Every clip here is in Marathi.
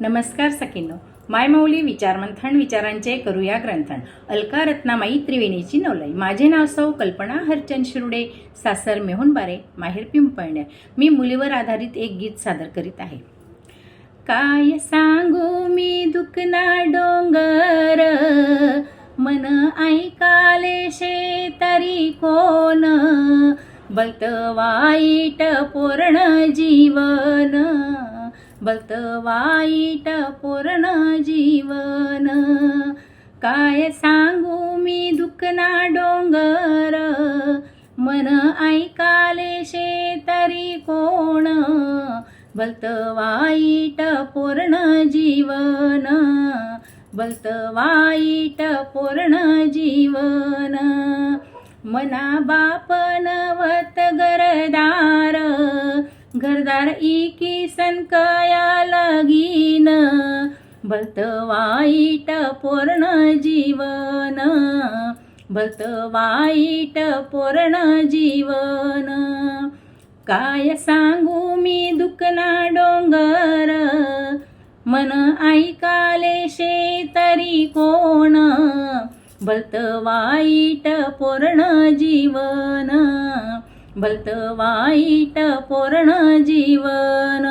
नमस्कार सखींनो. मायमौली विचारमंथन विचारांचे करूया ग्रंथन. अलका रत्नामाई त्रिवेणीची नवलाई. माझे नाव सौ कल्पना हरचंद शिरुडे सासर मेहुणबारे माहेर पिंपळणे मी मुलीवर आधारित एक गीत सादर करीत आहे. काय सांगू मी दुखना डोंगर? मन ऐकाले शेतरी कोण? बलत वाईट पूर्ण जीवन? बलत वाईट पूर्ण जीवन. काय सांगू मी दुखना डोंगर? मन ऐकाले शेतरी कोण? बलत वाईट पूर्ण जीवन. बलत वाईट पूर्ण जीवन. मना बाप नवत घरदार. घरदार इक बलत वाईट पूर्ण जीवन. बलत वाईट पूर्ण जीवन. काय सांगू मी दुखना डोंगर. मन ऐकाले शेतरी कोण. बलत वाईट पूर्ण जीवन. बलत वाईट पूर्ण जीवन.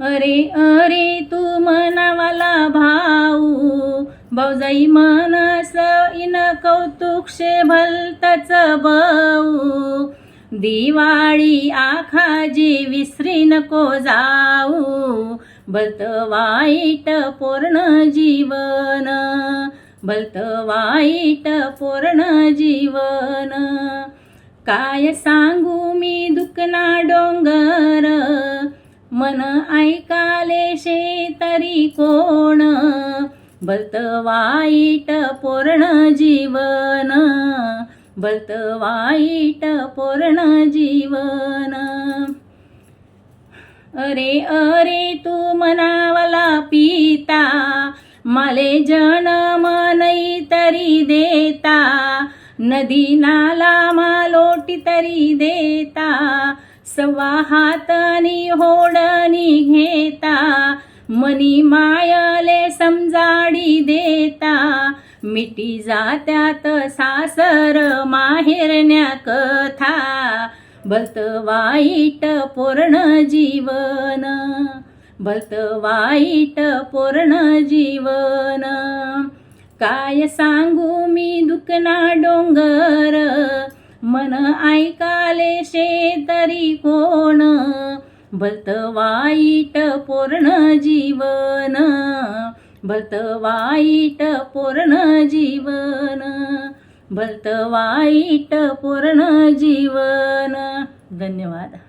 अरे अरे तू मनावाला भाऊ. भाऊजाई मनस इन कौतुक शे भलतच भाऊ दिवाळी आखाजी विसरी नको जाऊ. बलत वाईट पूर्ण जीवन. बलत वाईट पूर्ण जीवन. काय सांगू मी दुखना डोंगर? मन ऐकाले शे तरी कोण? बलत वाईट पूर्ण जीवन. बलत वाईट पूर्ण जीवन. अरे अरे तू मनावला पिता माले जनम नाही तरी देता. नदी नाला मालोटी तरी देता. सवा हातानी होडणी घेता मनी मायले समजाडी देता. मिटी जात्यात सासर माहेरण्या कथा भलत वाईट पूर्ण जीवन. भलत वाईट पूर्ण जीवन. काय सांगू मी दुखना डोंगर मन ऐकाले शेतरी कोण? भलत वाईट पूर्ण जीवन. भलत वाईट पूर्ण जीवन. भलत वाईट पूर्ण जीवन. धन्यवाद.